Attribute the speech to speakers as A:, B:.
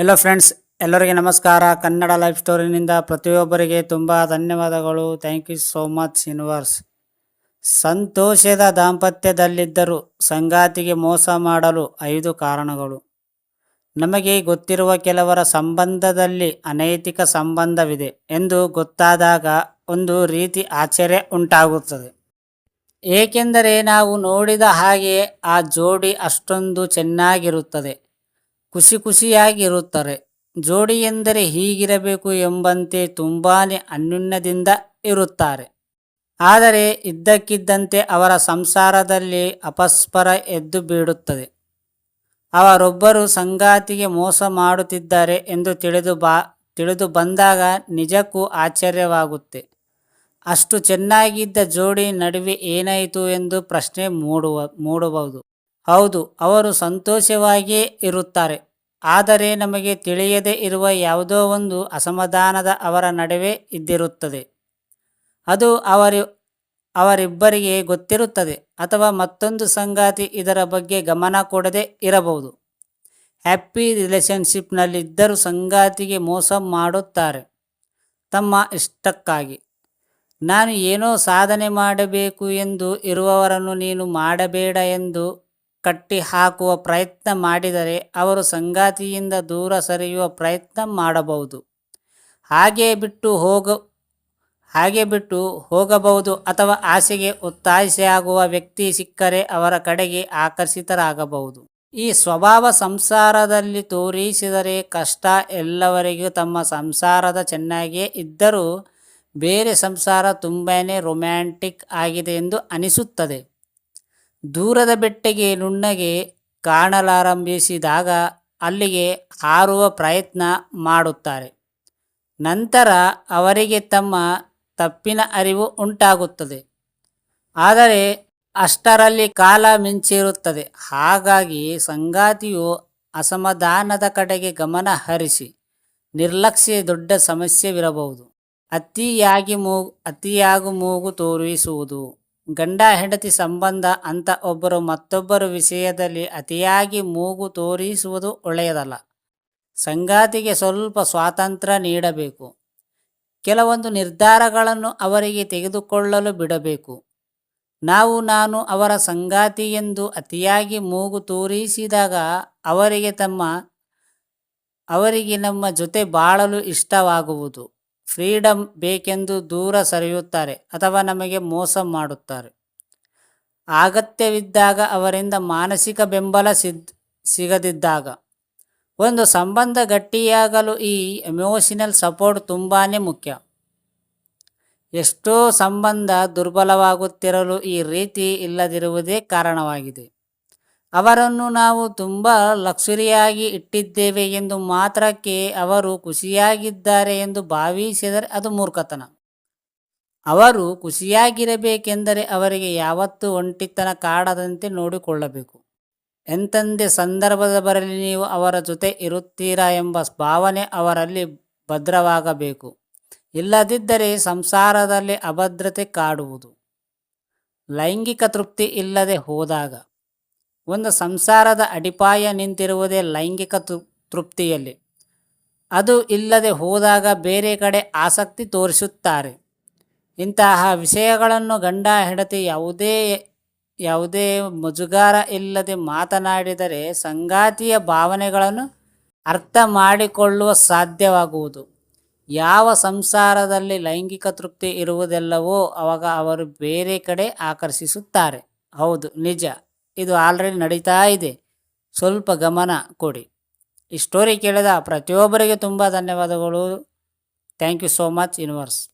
A: Hello friends ಎಲ್ಲರಿಗೆ ನಮಸ್ಕಾರ. Kannada life ಸ್ಟೋರಿನಿಂದ ಪ್ರತಿಯೊಬ್ಬರಿಗೆ ತುಂಬ ಧನ್ಯವಾದಗಳು. Thank you so much universe ಸಂತೋಷದ ದಾಂಪತ್ಯದಲ್ಲಿದ್ದರೂ ಸಂಗಾತಿಗೆ ಮೋಸ ಮಾಡಲು ಐದು ಕಾರಣಗಳು. ನಮಗೆ ಗೊತ್ತಿರುವ ಕೆಲವರ ಸಂಬಂಧದಲ್ಲಿ ಅನೈತಿಕ ಸಂಬಂಧವಿದೆ ಎಂದು ಗೊತ್ತಾದಾಗ ಒಂದು ರೀತಿ ಆಶ್ಚರ್ಯ ಉಂಟಾಗುತ್ತದೆ. ಏಕೆಂದರೆ ನಾವು ನೋಡಿದ ಹಾಗೆ ಆ ಜೋಡಿ ಅಷ್ಟೊಂದು ಚೆನ್ನಾಗಿರುತ್ತದೆ. ಖುಷಿ ಖುಷಿಯಾಗಿರುತ್ತಾರೆ. ಜೋಡಿ ಎಂದರೆ ಹೀಗಿರಬೇಕು ಎಂಬಂತೆ ತುಂಬಾನೇ ಅನ್ಯುನ್ನದಿಂದ ಇರುತ್ತಾರೆ. ಆದರೆ ಇದ್ದಕ್ಕಿದ್ದಂತೆ ಅವರ ಸಂಸಾರದಲ್ಲಿ ಅಪಸ್ಪರ ಎದ್ದು ಬೀಡುತ್ತದೆ ಅವರೊಬ್ಬರು ಸಂಗಾತಿಗೆ ಮೋಸ ಮಾಡುತ್ತಿದ್ದಾರೆ ಎಂದು ತಿಳಿದು ಬಾ, ತಿಳಿದು ಬಂದಾಗ ನಿಜಕ್ಕೂ ಆಶ್ಚರ್ಯವಾಗುತ್ತೆ. ಅಷ್ಟು ಚೆನ್ನಾಗಿದ್ದ ಜೋಡಿ ನಡುವೆ ಏನಾಯಿತು ಎಂದು ಪ್ರಶ್ನೆ ಮೂಡುವ, ಮೂಡಬಹುದು. ಹೌದು, ಅವರು ಸಂತೋಷವಾಗಿಯೇ ಇರುತ್ತಾರೆ. ಆದರೆ ನಮಗೆ ತಿಳಿಯದೇ ಇರುವ ಯಾವುದೋ ಒಂದು ಅಸಮಾಧಾನದ ಅವರ ನಡುವೆ ಇದ್ದಿರುತ್ತದೆ. ಅದು ಅವರು, ಅವರಿಬ್ಬರಿಗೆ ಗೊತ್ತಿರುತ್ತದೆ ಅಥವಾ ಮತ್ತೊಂದು ಸಂಗಾತಿ ಇದರ ಬಗ್ಗೆ ಗಮನ ಕೊಡದೆ ಇರಬಹುದು. ಹ್ಯಾಪಿ ರಿಲೇಷನ್ಶಿಪ್ನಲ್ಲಿದ್ದರೂ ಸಂಗಾತಿಗೆ ಮೋಸ ಮಾಡುತ್ತಾರೆ. ತಮ್ಮ ಇಷ್ಟಕ್ಕಾಗಿ. ನಾನು ಏನೋ ಸಾಧನೆ ಮಾಡಬೇಕು ಎಂದು ಇರುವವರನ್ನು ನೀನು ಮಾಡಬೇಡ ಎಂದು ಕಟ್ಟಿ ಹಾಕುವ ಪ್ರಯತ್ನ ಮಾಡಿದರೆ ಅವರು ಸಂಗಾತಿಯಿಂದ ದೂರ ಸರಿಯುವ ಪ್ರಯತ್ನ ಮಾಡಬಹುದು. ಹಾಗೆ ಬಿಟ್ಟು ಹೋಗ, ಹಾಗೆ ಬಿಟ್ಟು ಹೋಗಬಹುದು ಅಥವಾ ಆಸೆಗೆ ಒತ್ತಾಯಿಸೆಯಾಗುವ ವ್ಯಕ್ತಿ ಸಿಕ್ಕರೆ ಅವರ ಕಡೆಗೆ ಆಕರ್ಷಿತರಾಗಬಹುದು. ಈ ಸ್ವಭಾವ ಸಂಸಾರದಲ್ಲಿ ತೋರಿಸಿದರೆ ಕಷ್ಟ ಎಲ್ಲವರಿಗೂ ತಮ್ಮ ಸಂಸಾರದ ಚೆನ್ನಾಗಿಯೇ ಇದ್ದರೂ ಬೇರೆ ಸಂಸಾರ ತುಂಬಾ ರೊಮ್ಯಾಂಟಿಕ್ ಆಗಿದೆ ಎಂದು ಅನಿಸುತ್ತದೆ. ದೂರದ ಬೆಟ್ಟಗೆ ನುಣ್ಣಗೆ ಕಾಣಲಾರಂಭಿಸಿದಾಗ ಅಲ್ಲಿಗೆ ಹಾರುವ ಪ್ರಯತ್ನ ಮಾಡುತ್ತಾರೆ. ನಂತರ ಅವರಿಗೆ ತಮ್ಮ ತಪ್ಪಿನ ಅರಿವು ಉಂಟಾಗುತ್ತದೆ. ಆದರೆ ಅಷ್ಟರಲ್ಲಿ ಕಾಲ ಮಿಂಚಿರುತ್ತದೆ. ಹಾಗಾಗಿ ಸಂಗಾತಿಯು ಅಸಮಾಧಾನದ ಕಡೆಗೆ ಗಮನ ಹರಿಸಿ ನಿರ್ಲಕ್ಷ್ಯ ದೊಡ್ಡ ಸಮಸ್ಯೆವಿರಬಹುದು. ಅತಿಯಾಗಿ ಮೂಗು ಅತಿಯಾಗು ಮೂಗು ತೋರಿಸುವುದು ಗಂಡ ಹೆಂಡತಿ ಸಂಬಂಧ ಅಂತ ಒಬ್ಬರು ಮತ್ತೊಬ್ಬರ ವಿಷಯದಲ್ಲಿ ಅತಿಯಾಗಿ ಮೂಗು ತೋರಿಸುವುದು ಒಳ್ಳೆಯದಲ್ಲ. ಸಂಗಾತಿಗೆ ಸ್ವಲ್ಪ ಸ್ವಾತಂತ್ರ್ಯ ನೀಡಬೇಕು. ಕೆಲವೊಂದು ನಿರ್ಧಾರಗಳನ್ನು ಅವರಿಗೆ ತೆಗೆದುಕೊಳ್ಳಲು ಬಿಡಬೇಕು. ನಾವು ನಾನು ಅವರ ಸಂಗಾತಿ ಎಂದು ಅತಿಯಾಗಿ ಮೂಗು ತೋರಿಸಿದಾಗ ಅವರಿಗೆ ತಮ್ಮ ಅವರಿಗೆ ನಮ್ಮ ಜೊತೆ ಬಾಳಲು ಇಷ್ಟವಾಗುವುದು. ಫ್ರೀಡಮ್ ಬೇಕೆಂದು ದೂರ ಸರಿಯುತ್ತಾರೆ ಅಥವಾ ನಮಗೆ ಮೋಸ ಮಾಡುತ್ತಾರೆ. ಅಗತ್ಯವಿದ್ದಾಗ ಅವರಿಂದ ಮಾನಸಿಕ ಬೆಂಬಲ ಸಿದ್, ಸಿಗದಿದ್ದಾಗ. ಒಂದು ಸಂಬಂಧ ಗಟ್ಟಿಯಾಗಲು ಈ ಎಮೋಷನಲ್ ಸಪೋರ್ಟ್ ತುಂಬಾ ಮುಖ್ಯ. ಎಷ್ಟೋ ಸಂಬಂಧ ದುರ್ಬಲವಾಗುತ್ತಿರಲು ಈ ರೀತಿ ಇಲ್ಲದಿರುವುದೇ ಕಾರಣವಾಗಿದೆ. ಅವರನ್ನು ನಾವು ತುಂಬ ಲಕ್ಸುರಿಯಾಗಿ ಇಟ್ಟಿದ್ದೇವೆ ಎಂದು ಮಾತ್ರಕ್ಕೆ ಅವರು ಖುಷಿಯಾಗಿದ್ದಾರೆ ಎಂದು ಭಾವಿಸಿದರೆ ಅದು ಮೂರ್ಖತನ. ಅವರು ಖುಷಿಯಾಗಿರಬೇಕೆಂದರೆ ಅವರಿಗೆ ಯಾವತ್ತೂ ಒಂಟಿತನ ಕಾಡದಂತೆ ನೋಡಿಕೊಳ್ಳಬೇಕು. ಎಂತಂದೆ ಸಂದರ್ಭದ ಬರಲಿ ನೀವು ಅವರ ಜೊತೆ ಇರುತ್ತೀರಾ ಎಂಬ ಭಾವನೆ ಅವರಲ್ಲಿ ಭದ್ರವಾಗಬೇಕು. ಇಲ್ಲದಿದ್ದರೆ ಸಂಸಾರದಲ್ಲಿ ಅಭದ್ರತೆ ಕಾಡುವುದು. ಲೈಂಗಿಕ ತೃಪ್ತಿ ಇಲ್ಲದೆ ಹೋದಾಗ ಒಂದು ಸಂಸಾರದ ಅಡಿಪಾಯ ನಿಂತಿರುವುದೇ ಲೈಂಗಿಕ ತೃಪ್ತಿಯಲ್ಲಿ. ಅದು ಇಲ್ಲದೆ ಹೋದಾಗ ಬೇರೆ ಕಡೆ ಆಸಕ್ತಿ ತೋರಿಸುತ್ತಾರೆ. ಇಂತಹ ವಿಷಯಗಳನ್ನು ಗಂಡ ಹೆಂಡತಿ ಯಾವುದೇ ಯಾವುದೇ ಮುಜುಗಾರ ಇಲ್ಲದೆ ಮಾತನಾಡಿದರೆ ಸಂಗಾತಿಯ ಭಾವನೆಗಳನ್ನು ಅರ್ಥ ಮಾಡಿಕೊಳ್ಳುವ ಸಾಧ್ಯವಾಗುವುದು. ಯಾವ ಸಂಸಾರದಲ್ಲಿ ಲೈಂಗಿಕ ತೃಪ್ತಿ ಇರುವುದೆಲ್ಲವೋ ಅವಾಗ ಅವರು ಬೇರೆ ಕಡೆ ಆಕರ್ಷಿಸುತ್ತಾರೆ. ಹೌದು, ನಿಜ. ಇದು ಆಲ್ರೆಡಿ ನಡೀತಾ ಇದೆ. ಸ್ವಲ್ಪ ಗಮನ ಕೊಡಿ. ಈ ಸ್ಟೋರಿ ಕೇಳಿದ ಪ್ರತಿಯೊಬ್ಬರಿಗೆ ತುಂಬ ಧನ್ಯವಾದಗಳು. Thank you so much universe